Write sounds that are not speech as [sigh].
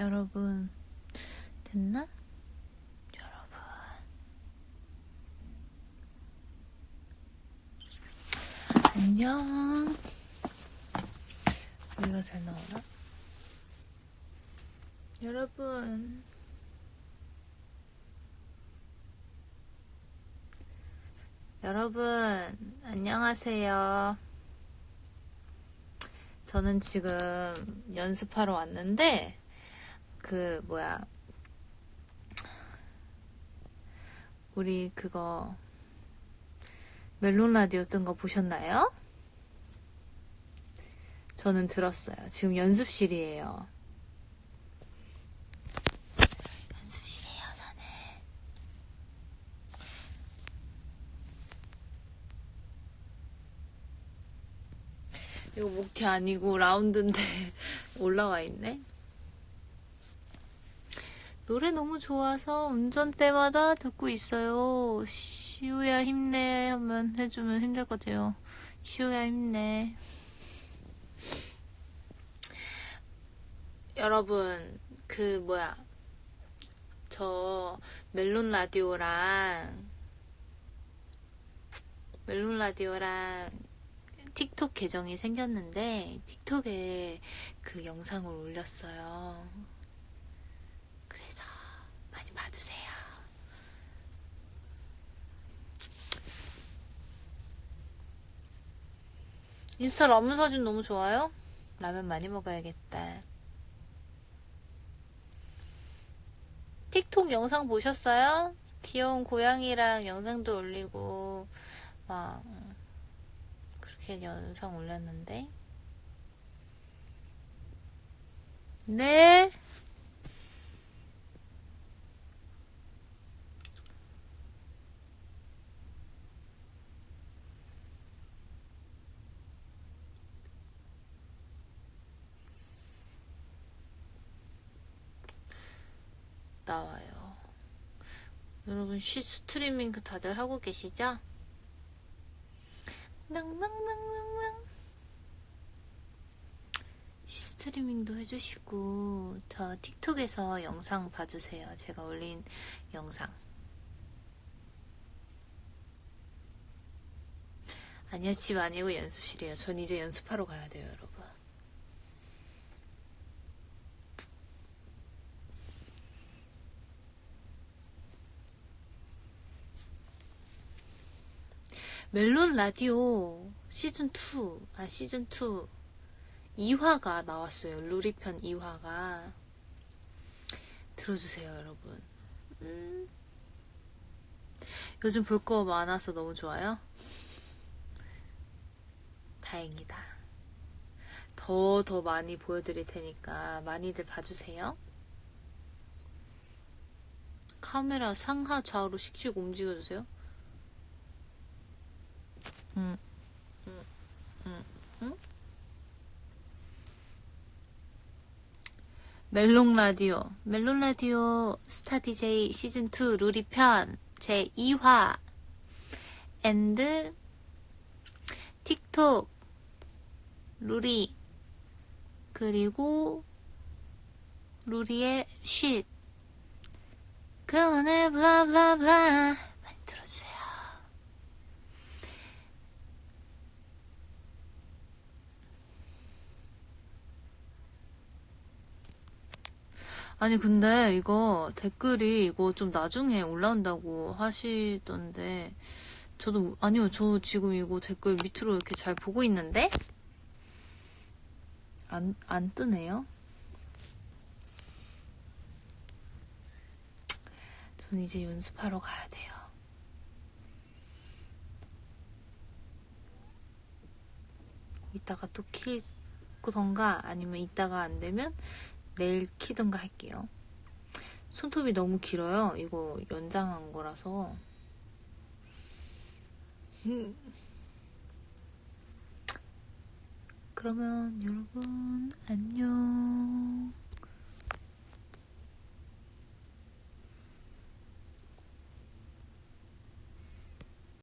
여러분 됐나? 여러분 안녕 여기가 잘 나오나? 여러분 여러분 안녕하세요 저는 지금 연습하러 왔는데 그 뭐야 우리 그거 멜론 라디오 뜬 거 보셨나요? 저는 들었어요. 지금 연습실이에요. 연습실이에요, 저는. 이거 목이 아니고 라운드인데 [laughs] 올라와 있네. 노래 너무 좋아서 운전 때마다 듣고 있어요. 시우야 힘내 하면 해주면 힘들 것 같아요. 시우야 힘내. 여러분, 그 뭐야. 저 멜론 라디오랑 멜론 라디오랑 틱톡 계정이 생겼는데 틱톡에 그 영상을 올렸어요. 봐주세요. 인스타 라면 사진 너무 좋아요? 라면 많이 먹어야겠다. 틱톡 영상 보셨어요? 귀여운 고양이랑 영상도 올리고 막 음, 그렇게 영상 올렸는데 네 나와요. 여러분 쉬 스트리밍 그 다들 하고 계시죠? 낭낭낭낭낭 쉬 스트리밍도 해주시고 저 틱톡에서 영상 봐주세요. 제가 올린 영상. 아니요 집 아니고 연습실이에요. 전 이제 연습하러 가야 돼요, 여러분. 멜론 라디오 시즌 2, 아, 시즌 2 2화가 나왔어요. 루리편 2화가. 들어주세요, 여러분. 음. 요즘 볼 거 많아서 너무 좋아요. 다행이다. 더, 더 많이 보여드릴 테니까 많이들 봐주세요. 카메라 상하 좌우로 씩씩 움직여주세요. 응? 멜론 라디오, 멜론 라디오 스타 DJ 시즌 2 루리 편제 2화. 앤드 틱톡 루리. 그리고 루리의 쉿 그만해 블라블라블라 많이 들어주세요. 아니 근데 이거 댓글이 이거 좀 나중에 올라온다고 하시던데 저도 아니요 저 지금 이거 댓글 밑으로 이렇게 잘 보고 있는데? 안, 안 뜨네요? 전 이제 연습하러 가야 돼요. 이따가 또 키던가 아니면 이따가 안 되면 내일 키든가 할게요. 손톱이 너무 길어요. 이거 연장한 거라서. 그러면 여러분.